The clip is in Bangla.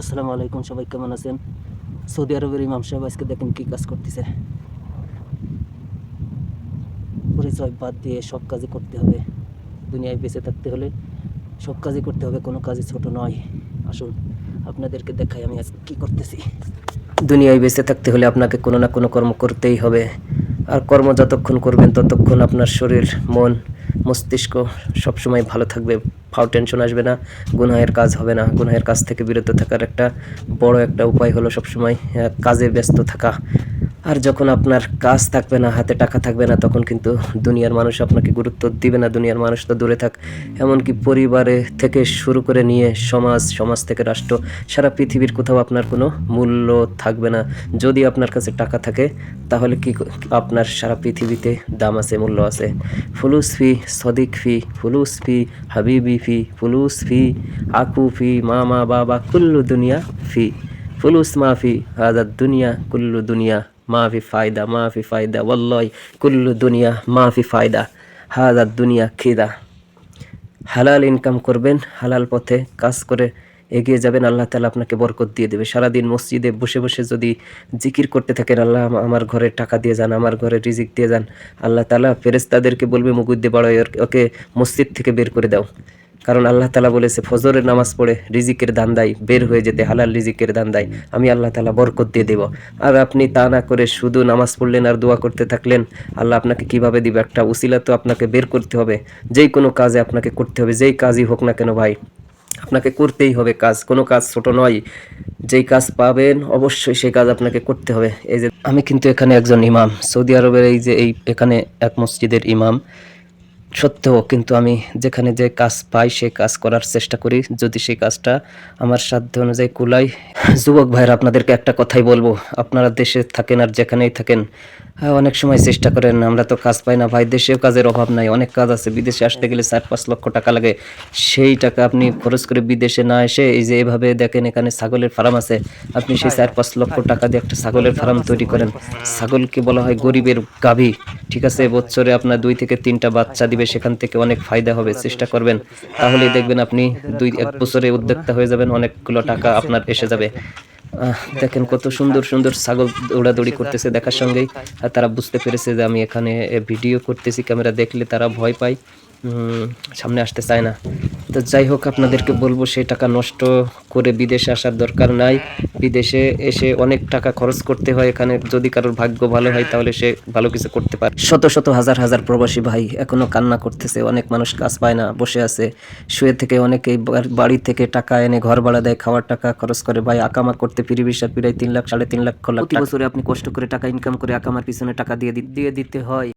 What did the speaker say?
আসসালামু আলাইকুম, সবাই কেমন আছেন? সৌদি আরবের ইমাম সাহেব আজকে দেখেন কি কাজ করতেছে। পরিচয় বাদ দিয়ে সব কাজই করতে হবে। দুনিয়ায় বেঁচে থাকতে হলে সব কাজই করতে হবে, কোনো কাজই ছোট নয়। আসুন, আপনাদেরকে দেখাই আমি আজকে কী করতেছি। দুনিয়ায় বেঁচে থাকতে হলে আপনাকে কোনো না কোনো কর্ম করতেই হবে। আর কর্ম যতক্ষণ করবেন ততক্ষণ আপনার শরীর, মন, মস্তিষ্ক সবসময় ভালো থাকবে। ফাও টেনশন আসবে না, গুনাহের কাজ হবে না। গুনাহের কাজ থেকে বিরত থাকার একটা বড় একটা উপায় হলো সবসময় কাজে ব্যস্ত থাকা। আর যখন আপনার কাজ থাকবে না, হাতে টাকা থাকবে না, তখন কিন্তু দুনিয়ার মানুষ আপনাকে গুরুত্ব দিবে না। দুনিয়ার মানুষ তো দূরে থাক। এমনকি পরিবারে থেকে শুরু করে নিয়ে সমাজ সমাজ থেকে রাষ্ট্র, সারা পৃথিবীর কোথাও আপনার কোনো মূল্য থাকবে না। যদি আপনার কাছে টাকা থাকে, তাহলে কি আপনার সারা পৃথিবীতে দাম আছে, মূল্য আছে। ফুলুস ফি, সদিক ফি, ফুলুস ফি, হাবিবি ফি, ফুলুস ফি, আকু ফি, মামা, বাবা, কুল্লু দুনিয়া ফি। ফুলুস মাফি হাদা দুনিয়া, কুল্লু দুনিয়া মাফি ফায়দা মাফি ফায়দা, ওয়াল্লাহি কুল্লু দুনিয়া মাফি ফায়দা হাদা দুনিয়া খিদা। হালাল ইনকাম করবেন, হালাল পথে কাজ করে এগিয়ে যাবেন, আল্লাহ তালা আপনাকে বরকত দিয়ে দেবে। সারাদিন মসজিদে বসে বসে যদি জিকির করতে থাকেন, আল্লাহ আমার ঘরে টাকা দিয়ে যান, আমার ঘরে রিজিক দিয়ে যান, আল্লাহ তালা ফেরেস্তাদেরকে বলবে মুগুদ্দে বাড়ো ওকে মসজিদ থেকে বের করে দাও। কারণ আল্লাহ তালা বলেছে, ফজরের নামাজ পড়ে রিজিকের দান দেয় বের হয়ে যেতে, হালাল রিজিকের দান দেয় আমি আল্লাহ তালা বরকত দিয়ে দেব। আর আপনি তা না করে শুধু নামাজ পড়লেন আর দোয়া করতে থাকলেন, আল্লাহ আপনাকে কীভাবে দিবে? একটা উসিলা তো আপনাকে বের করতে হবে। যেই কোনো কাজে আপনাকে করতে হবে, যেই কাজই হোক না কেন ভাই, আপনাকে করতেই হবে কাজ। কোনো কাজ ছোট নয়, যেই কাজ পাবেন অবশ্যই সেই কাজ আপনাকে করতে হবে। এই যে, আমি কিন্তু এখানে একজন ইমাম, সৌদি আরবের এই যে, এই এখানে এক মসজিদের ইমাম। সত্ত্বেও কিন্তু আমি যেখানে যে কাজ পাই সেই কাজ করার চেষ্টা করি। যদি সেই কাজটা আমার সাধ্য অনুযায়ী কুলাই যুবক ভাইরা আপনাদেরকে একটা কথাই বলব। আপনারা দেশে থাকেন আর যেখানেই থাকেন অনেক সময় চেষ্টা করেন, আমরা তো কাজ পাই না ভাই, দেশেও কাজের অভাব নাই, অনেক কাজ আছে, বিদেশে আসতে গেলে চার পাঁচ লক্ষ টাকা লাগে। সেই টাকা আপনি খরচ করে বিদেশে না এসে, এই যে এভাবে দেখেন এখানে ছাগলের ফার্ম আছে, আপনি সেই চার পাঁচ লক্ষ টাকা দিয়ে একটা ছাগলের ফার্ম তৈরি করেন। ছাগলকে বলা হয়, গরিবের গাভী। ঠিক আছে বছরে আপনার দুই থেকে তিনটা বাচ্চা দিবে, সেখান থেকে অনেক ফায়দা হবে, চেষ্টা করবেন। তাহলেই দেখবেন আপনি দুই এক বছরে উদ্যোক্তা হয়ে যাবেন, অনেকগুলো টাকা আপনার এসে যাবে। দেখেন কত সুন্দর সুন্দর ছাগল দৌড়াদৌড়ি করতেছে দেখার সঙ্গেই। আর তারা বুঝতে পেরেছে যে আমি এখানে ভিডিও করতেছি, ক্যামেরা দেখলে তারা ভয় পায়। সামনে আসতে চায় না। তো যাই হোক আপনাদেরকে বলব সেই টাকা নষ্ট করে বিদেশে আসার দরকার নাই। বিদেশে এসে অনেক টাকা খরচ করতে হয় এখানে। যদি কারোর ভাগ্য ভালো হয় তাহলে সে ভালো কিছু করতে পারে। শত শত হাজার হাজার প্রবাসী ভাই এখনও কান্না করতেছে। অনেক মানুষ কাজ পায় না বসে আছে। শুয়ে থেকে অনেকেই বাড়ি থেকে টাকা এনে ঘর ভাড়া দেয় খাওয়ার টাকা খরচ করে। ভাই আকামা করতে ফিরি প্রায় তিন লাখ সাড়ে তিন লাখ লাখ প্রতি বছরে আপনি কষ্ট করে টাকা ইনকাম করে আকামার পিছনে টাকা দিয়ে দিয়ে দিতে হয়।